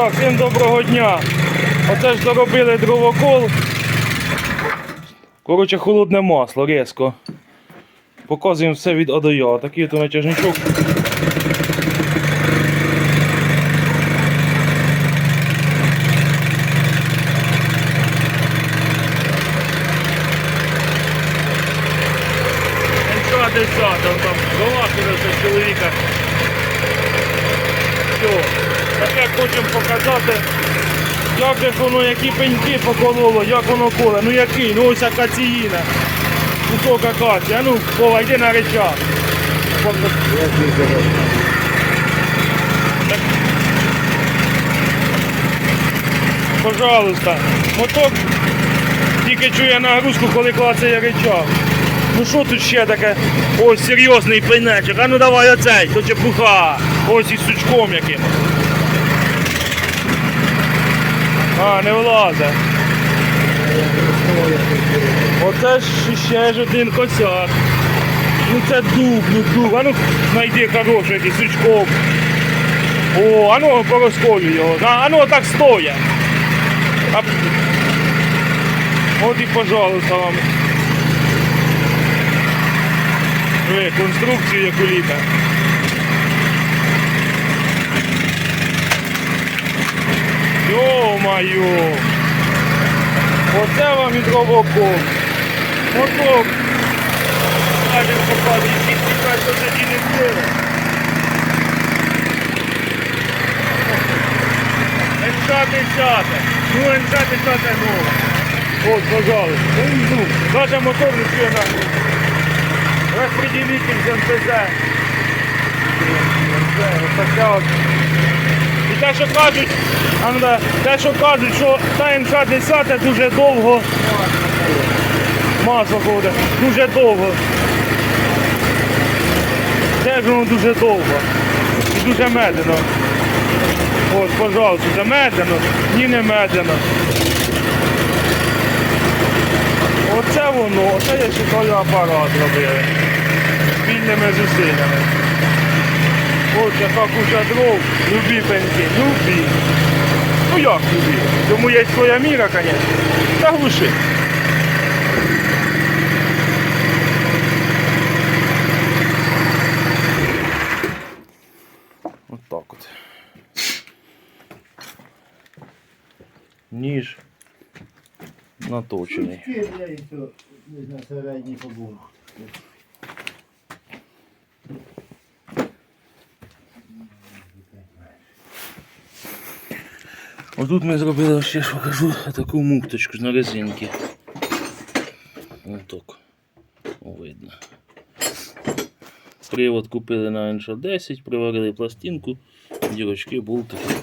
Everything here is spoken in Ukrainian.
Так, всім доброго дня. Оце ж доробили дровокол. Коротше, холодне масло, різко. Показуємо все від А. Такий то натяжничок. Десята, там за чоловіка. Все. Таке хочемо показати, як же воно, які пеньки покололо, як воно коле. Ну який, ну ось акаціїна. Кусок акації. А ну, Вова, йди на речах. Пожалуйста. Моток тільки чує нагрузку, коли клацає речах. Ну що тут ще таке? Ось серйозний пейнечок. А ну давай оцей, то чепуха. Ось із сучком яким. А, не влазить. Оце ж ще ж один косяк. Ну це дуб, ну дуб. А ну знайди хороший якийсь сучком. О, а ну порозколю його. А, ну так стоя. А... От і пожалуйста вам. Ви, конструкцію як у літа. Йо-майо! Оце вам і дровокол. Моток. Попадає, всі тікають, що тоді не вбили. НШ-10. Ну, НШ-10 нова. От, пожалуйста. Ну, ну, Даже мотор не чує на розпределитель з МТЗ. Ось таке от. Те, що кажуть, ну те, що кажуть, що та МК-10 дуже довго масло ходить, дуже довго. Теж воно дуже довго. І дуже медленно. От, пожалуйста, це медленно, ні не медленно. Оце воно, оце я вважаю апарат робили. Спільними зусиллями. Ось яка куча дров, любі пеньки, любі. Ну як любі? Тому є своя міра, звісно. Та глуши. От так от. Ніж наточений. Я на середній побув. Отут ми зробили, ще ж покажу, таку мукточку на резинки. Отак. О, видно. Привод купили на НШ-10, приварили пластинку, дірочки, болтики.